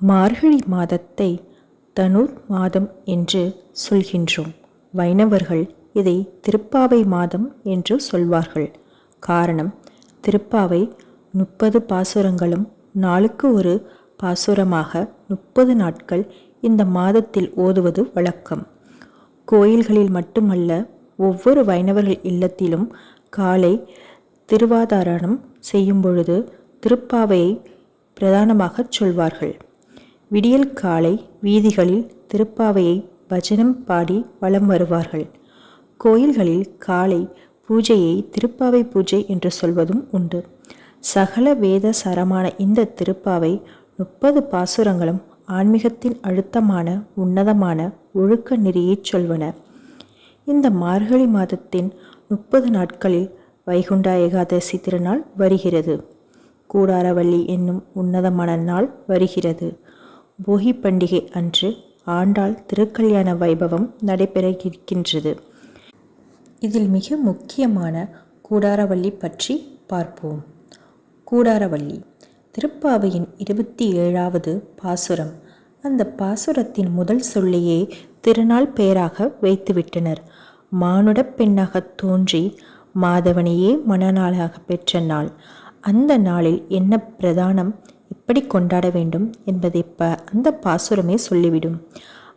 மார்கழி மாதத்தை தனுர் மாதம் என்று சொல்கின்றோம். வைணவர்கள் இதை திருப்பாவை மாதம் என்று சொல்வார்கள். காரணம் திருப்பாவை முப்பது பாசுரங்களும் நாளுக்கு ஒரு பாசுரமாக முப்பது நாட்கள் இந்த மாதத்தில் ஓதுவது வழக்கம். கோயில்களில் மட்டுமல்ல ஒவ்வொரு வைணவர்கள் இல்லத்திலும் காலை திருவாதாரணம் செய்யும் பொழுது திருப்பாவையை பிரதானமாகச் சொல்வார்கள். விடியல் காலை வீதிகளில் திருப்பாவையை பஜனம் பாடி வலம் வருவார்கள். கோயில்களில் காலை பூஜையை திருப்பாவை பூஜை என்று சொல்வதும் உண்டு. சகல வேத சரமான இந்த திருப்பாவை முப்பது பாசுரங்களும் ஆன்மீகத்தின் அழுத்தமான உன்னதமான ஒழுக்க நெறியைச் சொல்வன. இந்த மார்கழி மாதத்தின் முப்பது நாட்களில் வைகுண்ட ஏகாதசி திருநாள் வருகிறது. கூடாரவள்ளி என்னும் உன்னதமான நாள் வருகிறது. போகி பண்டிகை அன்று ஆண்டாள் திருக்கல்யாண வைபவம் நடைபெற இருக்கின்றது. இதில் மிக முக்கியமான கூடாரவள்ளி பற்றி பார்ப்போம். கூடாரவள்ளி திருப்பாவையின் இருபத்தி ஏழாவது பாசுரம். அந்த பாசுரத்தின் முதல் சொல்லையே திருநாள் பெயராக வைத்துவிட்டனர். மானுடப் பெண்ணாகத் தோன்றி மாதவனையே மனநாளாக பெற்ற நாள். அந்த நாளில் என்ன பிரதானம்? எப்படி கொண்டாட வேண்டும் என்பதை ப அந்த பாசுரமே சொல்லிவிடும்.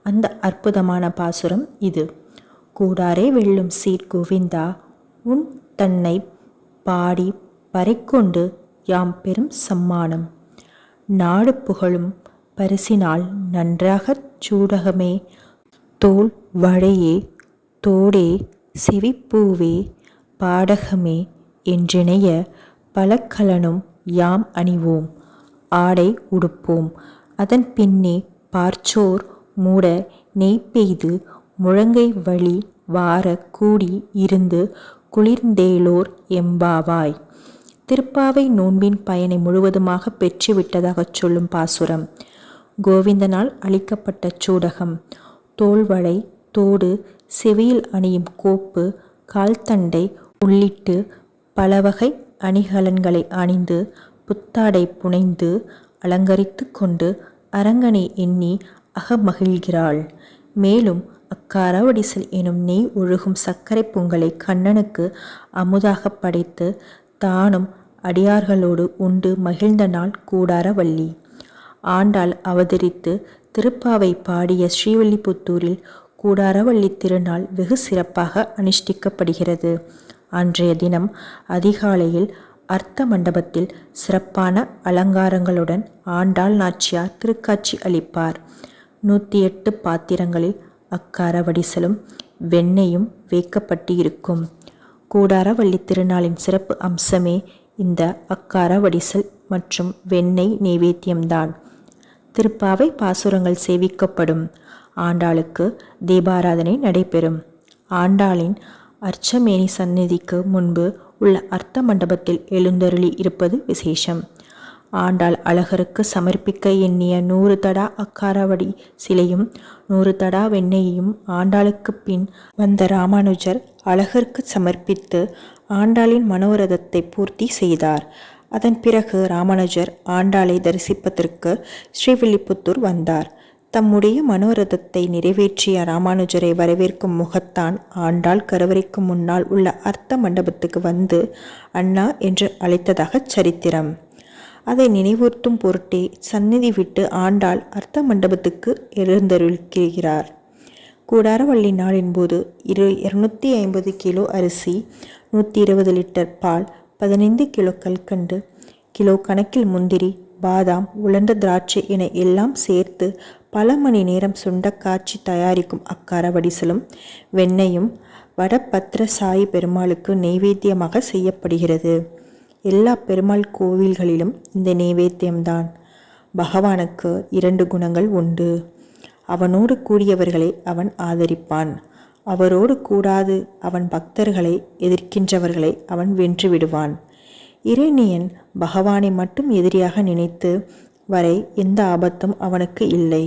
அந்த அற்புதமான பாசுரம் இது. கூடாரே வெல்லும் சீர் கோவிந்தா உன் தன்னை பாடி பறைக்கொண்டு யாம் பெரும் சம்மானம். நாடு புகழும் பரிசினால் நன்றாகச் சூடகமே தோல் வழையே தோடே செவிப்பூவே பாடகமே என்றிணைய பலக்கலனும் யாம் அணிவோம். ஆடை உடுப்போம். அதன் பின்னே பார்ச்சோர் மூட நெய் பெய்து முழங்கை வழி வார கூடி இருந்து குளிர்ந்தேலோர் எம்பாவாய். திருப்பாவை நோன்பின் பயனை முழுவதுமாக பெற்றுவிட்டதாகச் சொல்லும் பாசுரம். கோவிந்தனால் அளிக்கப்பட்ட சூடகம். தோள்வளை தோடு செவியில் அணியும் கோப்பு கால்தண்டை உள்ளிட்டு பலவகை அணிகலன்களை அணிந்து புத்தாடை புனைந்து அலங்கரித்து கொண்டு அரங்கனை எண்ணி அகமகிழ்கிறாள். மேலும் அக்காரவடிசல் எனும் நெய் ஒழுகும் சர்க்கரை பொங்கலை கண்ணனுக்கு அமுதாக படைத்து தானும் அடியார்களோடு உண்டு மகிழ்ந்த நாள் கூடாரவள்ளி ஆண்டாள் அவதரித்து திருப்பாவை பாடிய ஸ்ரீவில்லிபுத்தூரில் கூடாரவள்ளி திருநாள் வெகு சிறப்பாக அனுஷ்டிக்கப்படுகிறது. அன்றைய தினம் அதிகாலையில் அர்த்த மண்டபத்தில் சிறப்பான அலங்காரங்களுடன் ஆண்டாள் நாச்சியார் திருக்காட்சி அளிப்பார். நூற்றி எட்டு பாத்திரங்களில் அக்கார வடிசலும் வெண்ணெயும் வைக்கப்பட்டு இருக்கும். கூடாரவள்ளி திருநாளின் சிறப்பு அம்சமே இந்த அக்கார வடிசல் மற்றும் வெண்ணெய் நைவேத்தியம்தான். திருப்பாவை பாசுரங்கள் சேவிக்கப்படும். ஆண்டாளுக்கு தீபாராதனை நடைபெறும். ஆண்டாளின் அர்ச்சமேனி சந்நிதிக்கு முன்பு உள்ள அர்த்த மண்டபத்தில் எழுந்தருளி இருப்பது விசேஷம். ஆண்டாள் அழகருக்கு சமர்ப்பிக்க எண்ணிய நூறு தடா அக்காரவடி சிலையும் நூறு தடா வெண்ணெயையும் ஆண்டாளுக்கு பின் வந்த ராமானுஜர் அழகருக்கு சமர்ப்பித்து ஆண்டாளின் மனோரதத்தை பூர்த்தி செய்தார். அதன் பிறகு ராமானுஜர் ஆண்டாளை தரிசிப்பதற்கு ஸ்ரீவில்லிபுத்தூர் வந்தார். தம்முடைய மனோரதத்தை நிறைவேற்றிய ராமானுஜரை வரவேற்கும் முகத்தான் ஆண்டாள் கருவறைக்கு முன்னால் உள்ள அர்த்த மண்டபத்துக்கு வந்து அண்ணா என்று அழைத்ததாக சரித்திரம். அதை நினைவூர்த்தும் பொருட்டே சந்நிதி விட்டு ஆண்டாள் அர்த்த மண்டபத்துக்கு எழுந்தருள்கிறார். கூடாரவள்ளி நாளின் போது இரு இருநூற்றி ஐம்பது கிலோ அரிசி நூற்றி இருபது லிட்டர் பால் பதினைந்து கிலோ கல்கண்டு கிலோ கணக்கில் முந்திரி பாதாம் உலர்ந்த திராட்சை என எல்லாம் சேர்த்து பல மணி நேரம் சுண்டக்காட்சி தயாரிக்கும் அக்கரவடிசலும் வெண்ணையும் வடபத்திர சாயி பெருமாளுக்கு நெய்வேத்தியமாக செய்யப்படுகிறது. எல்லா பெருமாள் கோவில்களிலும் இந்த நெய்வேத்தியம்தான். பகவானுக்கு இரண்டு குணங்கள் உண்டு. அவனோடு கூடியவர்களை அவன் ஆதரிப்பான். அவரோடு கூடாது அவன் பக்தர்களை எதிர்க்கின்றவர்களை அவன் வென்று விடுவான். இரணியன் பகவானை மட்டும் எதிரியாக நினைத்து வரை எந்த ஆபத்தும் அவனுக்கு இல்லை.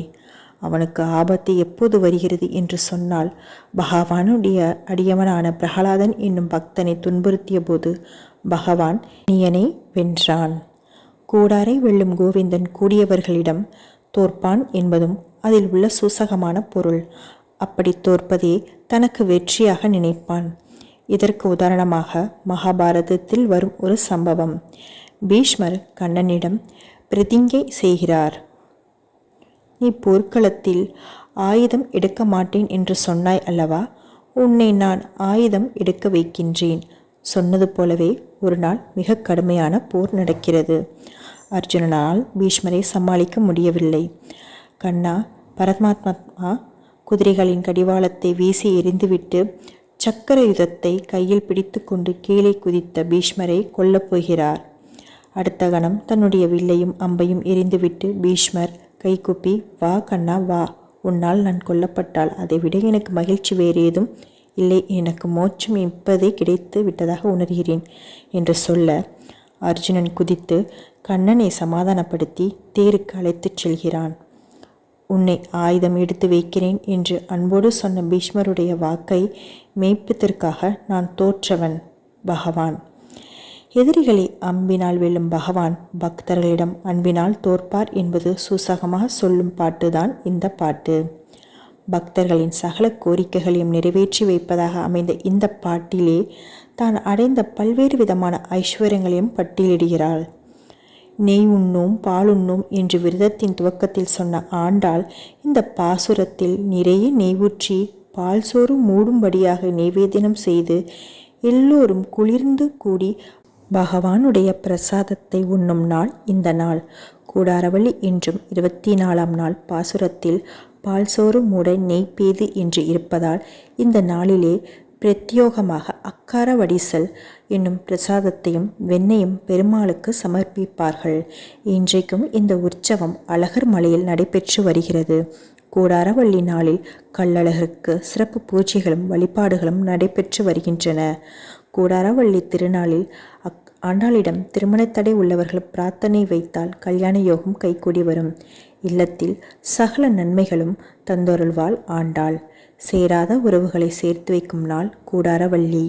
அவனுக்கு ஆபத்து எப்போது வருகிறது என்று சொன்னால் பகவானுடைய அடியவனான பிரகலாதன் என்னும் பக்தனை துன்புறுத்திய போது பகவான் நீயனை வென்றான். கூடாரை வெல்லும் கோவிந்தன் கூடியவர்களிடம் தோற்பான் என்பதும் அதில் உள்ள சூசகமான பொருள். அப்படி தோற்பதே தனக்கு வெற்றியாக நினைப்பான். இதற்கு உதாரணமாக மகாபாரதத்தில் வரும் ஒரு சம்பவம். பீஷ்மர் கண்ணனிடம் பிரதிங்கை செய்கிறார். நீ போர்க்களத்தில் ஆயுதம் எடுக்க மாட்டேன் என்று சொன்னாய் அல்லவா? உன்னை நான் ஆயுதம் எடுக்க வைக்கின்றேன். சொன்னது போலவே ஒரு நாள் மிக கடுமையான போர் நடக்கிறது. அர்ஜுனனால் பீஷ்மரை சமாளிக்க முடியவில்லை. கண்ணா பரமாத்மா குதிரைகளின் கடிவாளத்தை வீசி எறிந்துவிட்டு சக்கர யுதத்தை கையில் பிடித்துக்கொண்டு கீழே குதித்த பீஷ்மரை கொல்லப் போகிறார். அடுத்த கணம் தன்னுடைய வில்லையும் அம்பையும் எரிந்துவிட்டு பீஷ்மர் கைகுப்பி வா கண்ணா வா. உன்னால் நான் கொல்லப்பட்டால் அதைவிட எனக்கு மகிழ்ச்சி வேறு ஏதும் இல்லை. எனக்கு மோட்சம் இப்பதே கிடைத்து விட்டதாக உணர்கிறேன் என்று சொல்ல அர்ஜுனன் குதித்து கண்ணனை சமாதானப்படுத்தி தேருக்கு அழைத்துச் செல்கிறான். உன்னை ஆயுதம் எடுத்து வைக்கிறேன் என்று அன்போடு சொன்ன பீஷ்மருடைய வாக்கை மெய்ப்பதற்காக நான் தோற்றவன் பகவான். எதிரிகளை அம்பினால் வெல்லும் பகவான் பக்தர்களிடம் அன்பினால் தோற்பார் என்பது சூசகமாக சொல்லும் பாட்டுதான் இந்த பாட்டு. பக்தர்களின் சகல கோரிக்கைகளையும் நிறைவேற்றி வைப்பதாக அமைந்த இந்த பாட்டிலே தான் அடைந்த பல்வேறு விதமான ஐஸ்வர்யங்களையும் பட்டியலிடுகிறாள். நெய் உண்ணும் பால் உண்ணும் என்று விரதத்தின் துவக்கத்தில் சொன்ன ஆண்டாள் இந்த பாசுரத்தில் நிறைய நெய் ஊற்றி பால் சோறு மூடும்படியாக நெய்வேதனம் செய்து எல்லோரும் குளிர்ந்து கூடி பகவானுடைய பிரசாதத்தை உண்ணும் நாள் இந்த நாள். கூடாரவள்ளி என்றும் இருபத்தி நாலாம் நாள் பாசுரத்தில் பால் சோறு மூட நெய்ப்பேது என்று இருப்பதால் இந்த நாளிலே பிரத்யோகமாக அக்கார வடிசல் என்னும் பிரசாதத்தையும் வெண்ணையும் பெருமாளுக்கு சமர்ப்பிப்பார்கள். இன்றைக்கும் இந்த உற்சவம் அழகர் மலையில் நடைபெற்று வருகிறது. கூடாரவள்ளி நாளில் கள்ளழகருக்கு சிறப்பு பூஜைகளும் வழிபாடுகளும் நடைபெற்று வருகின்றன. கூடாரவள்ளி திருநாளில் அக் ஆண்டாளிடம் திருமணத்தடை உள்ளவர்கள் பிரார்த்தனை வைத்தால் கல்யாண யோகம் கைகூடி வரும். இல்லத்தில் சகல நன்மைகளும் தந்தொருள்வாள் ஆண்டாள். சேராத உறவுகளை சேர்த்து வைக்கும் நாள் கூடாரவள்ளி.